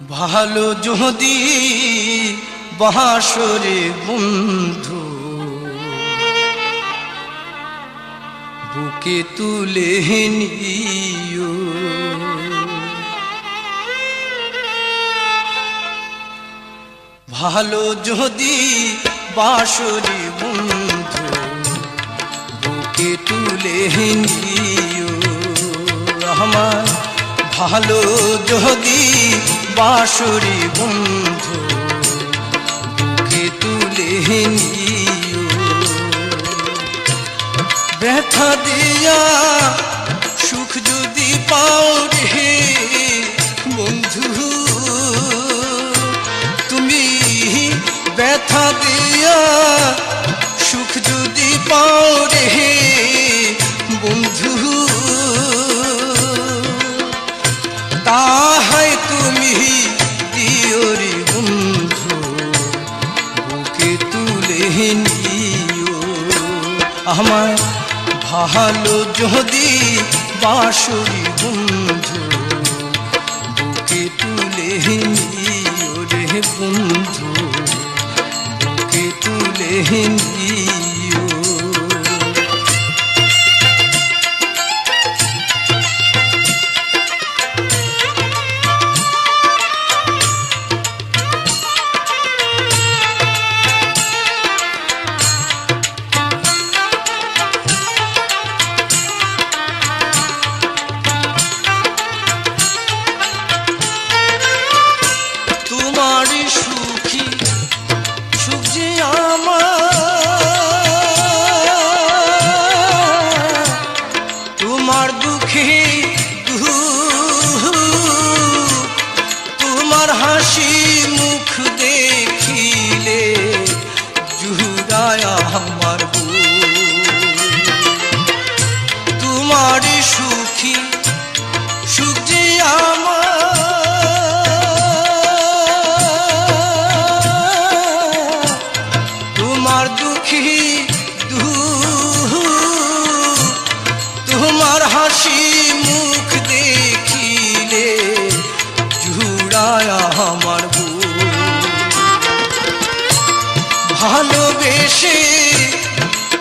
ভালো যদি বাসরে বন্ধু, বুকে তুলে নিও। ভালো যদি বাসরে বন্ধু, বুকে তুলে নিও। আমার ভালো যদি বাসরে বন্ধু, বুকে তুলে ব্যথা দিয়া সুখ যদি পাও রে বন্ধু, তুমি ব্যথা দিয়া সুখ যদি পাও আমার ভালো যদি বাসুরি বন্ধু বুকে তুলে নিও রে বন্ধু বুকে তুলে নিও সুখ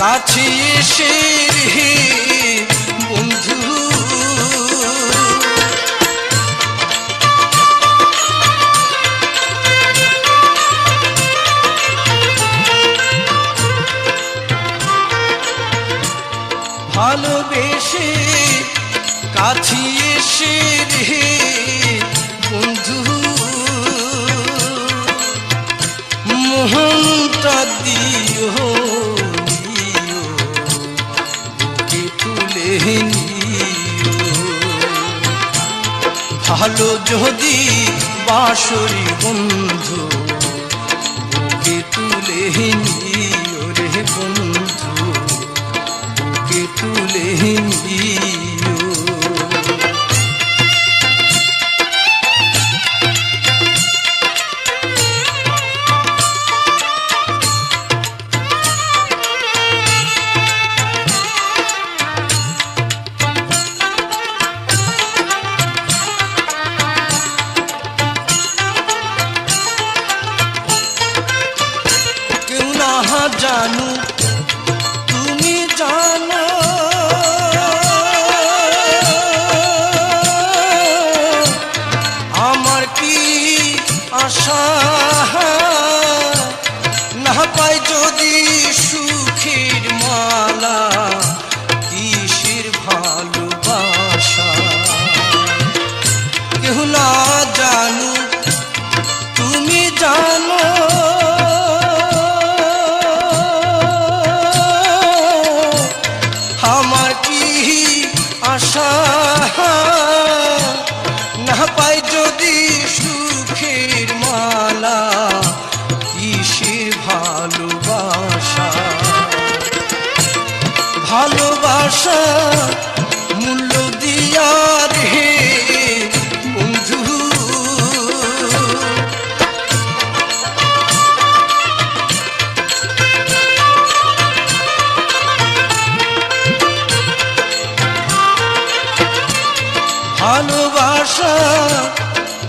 কাছে এসে ভালো যদি বাসরি বন্ধু বুকে তুলে নিও রে বন্ধু বুকে তুলে নিও। যদি সুখের মালা কিসের ভালোবাসা? ভালোবাসা মূল্য দিয়া রে বন্ধু। ভালোবাসা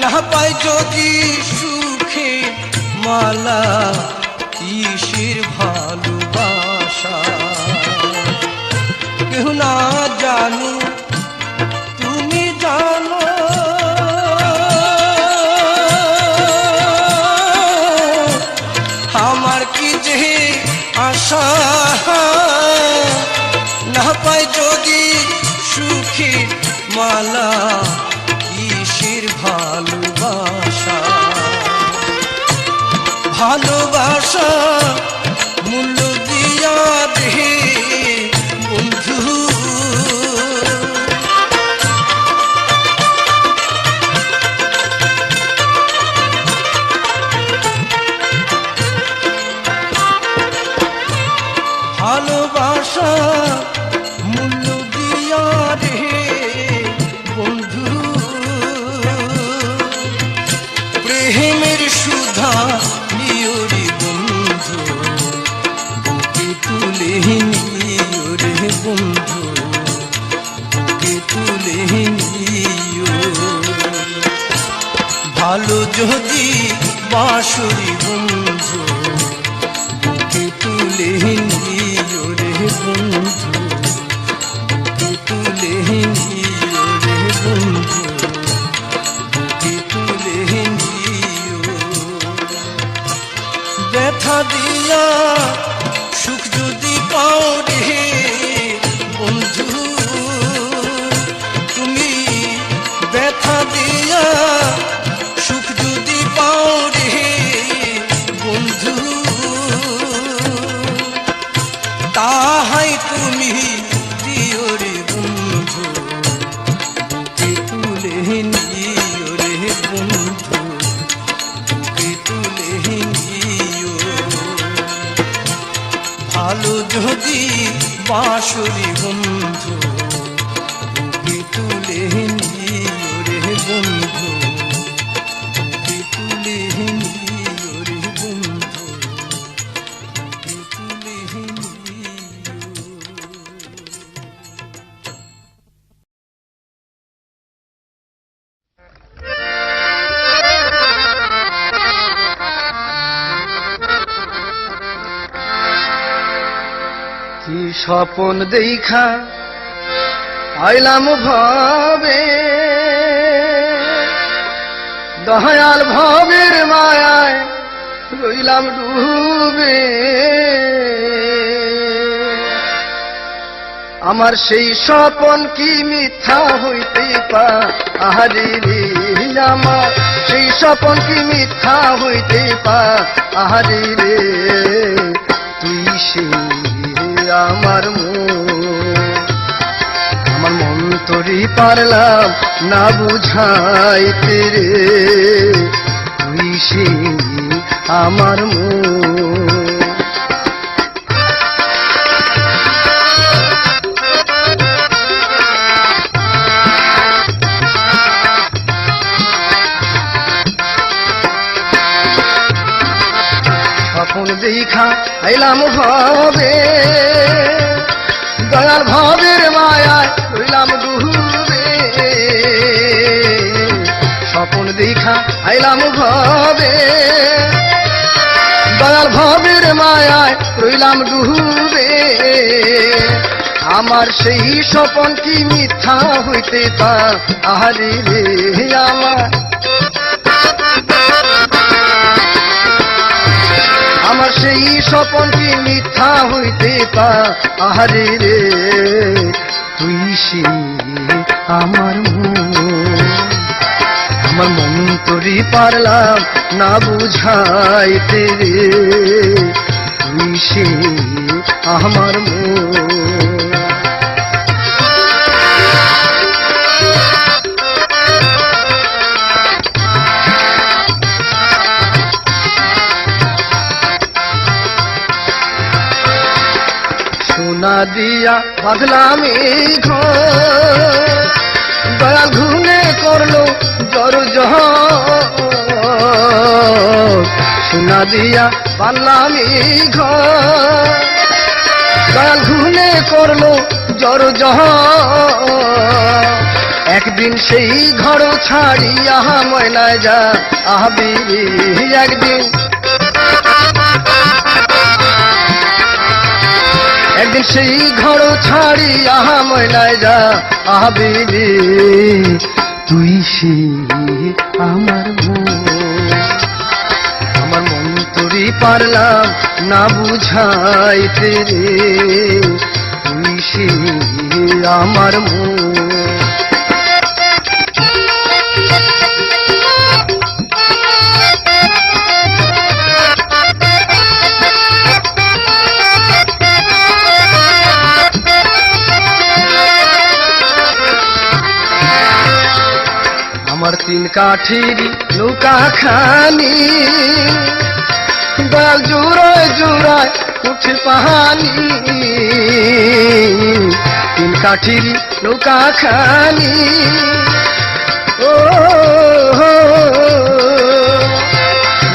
না পাই যদি সুখে মালা, কিসের ভালোবাসা? কেউ না জানু, তুমি জানো। আমার কি যে আশা? না পাই যদি সুখী মালা কিসের ভালোবাসা? ভালোবাসা তুলে নিও রে বন্ধু, বুকে তুলে ভালো যদি বাঁশরি বন্ধু, বুকে তুলে নিও রে বন্ধু, বুকে তুলে নিও রে বন্ধু, বুকে তুলে নিও ব্যথা দিয়া সুখ যদি পাও রে বন্ধু তুমি ব্যথা দিয়া যদি বাঁশুরি বন্ধু তুলে হিন্দি বন্ধু। স্বপন দেখা আইলাম ভাবে। দয়াল ভবের মায়ায় রইলাম ডুবে। আমার সেই স্বপন কি মিথ্যা হইতে পা আহারে আমার সেই স্বপন কি মিথ্যা হইতে পা আহারে তুই সেই আমার আমার মন তরি পারলাম না বুঝাইতে রে। তুই আমার মন দেখা আইলাম ভাবে। দয়াল ভাবের মায়ায় রইলাম ডুবে। আমার সেই স্বপন কি মিথ্যা হইতে তা আহারে রে আমার। আমার সেই স্বপন কি মিথ্যা হইতে তা আহারে রে। তুই সে আমার মন। আমার মন তোরই পারলাম না বুঝাইতে রে। সে আমার মন। সোনা দিয়া বাদলাম এই ঘর। দয়াল ঘুনে করল জর জহ সোনা দিয়া এই ঘর। দয়াল ঘুনে করল জর জহ একদিন সেই ঘর ছাড়িয়া ময়নায় যা। আহবি একদিন। একদিন সেই ঘর ছাড়ি আহা ময়নায় যা আবিলি তুই সে আমার আমার মন তুই পারলাম না বুঝাইতে রে। তুই সে আমার মন। কাঠির নৌকা খানি দয়াল জুড়ায় জুড়ায় উঠে পাহানি। তিন কাঠির নৌকা খানি ও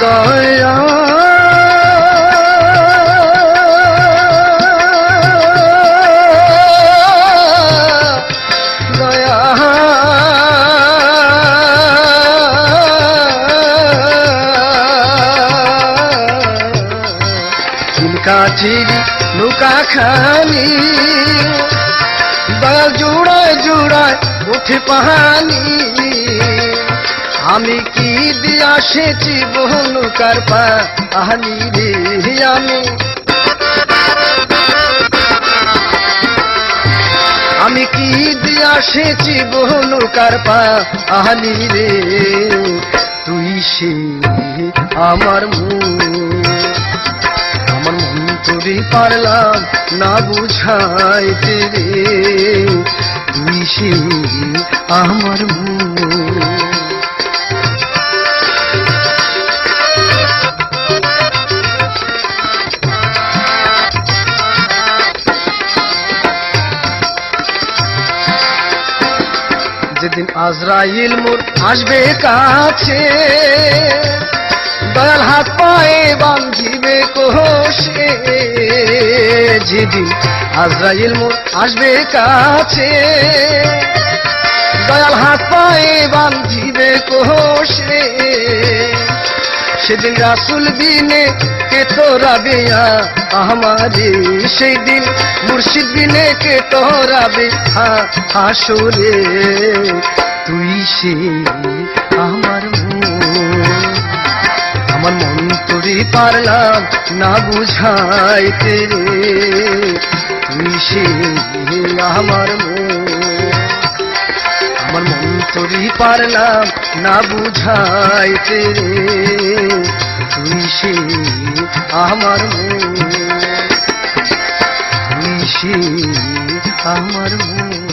দয়া দিয়া সেচি বহুনুকার পা, আহানি রে আমি। আমি কি দিয়া সেচি বহুনুকার পা, আহানি রে, তুই সে আমার আমার মন তোরে পারলাম না বুঝাইতে রে, তুই সে আমার মন। আজরাইল মোর আসবে কাছে। দয়াল হাত পায়ে বান্ধিবে কোষে। যেদিন আজরাইল মোর আসবে কাছে। দয়াল হাত পায়ে বান্ধিবে কোষে। সেদিন রাসুল বিনে কে তোরা বেয়া আমারে সেই দিন মুর্শিদ বিনে কে তোরা বে হাসরে। তুই সে আমার আমার মন তোরে পারলাম না বুঝাইতে রে। তুই সে আমার আমার মন তোরই পারলাম না বুঝাইতে রে। তুই সে আমার তুই সে আমার মন।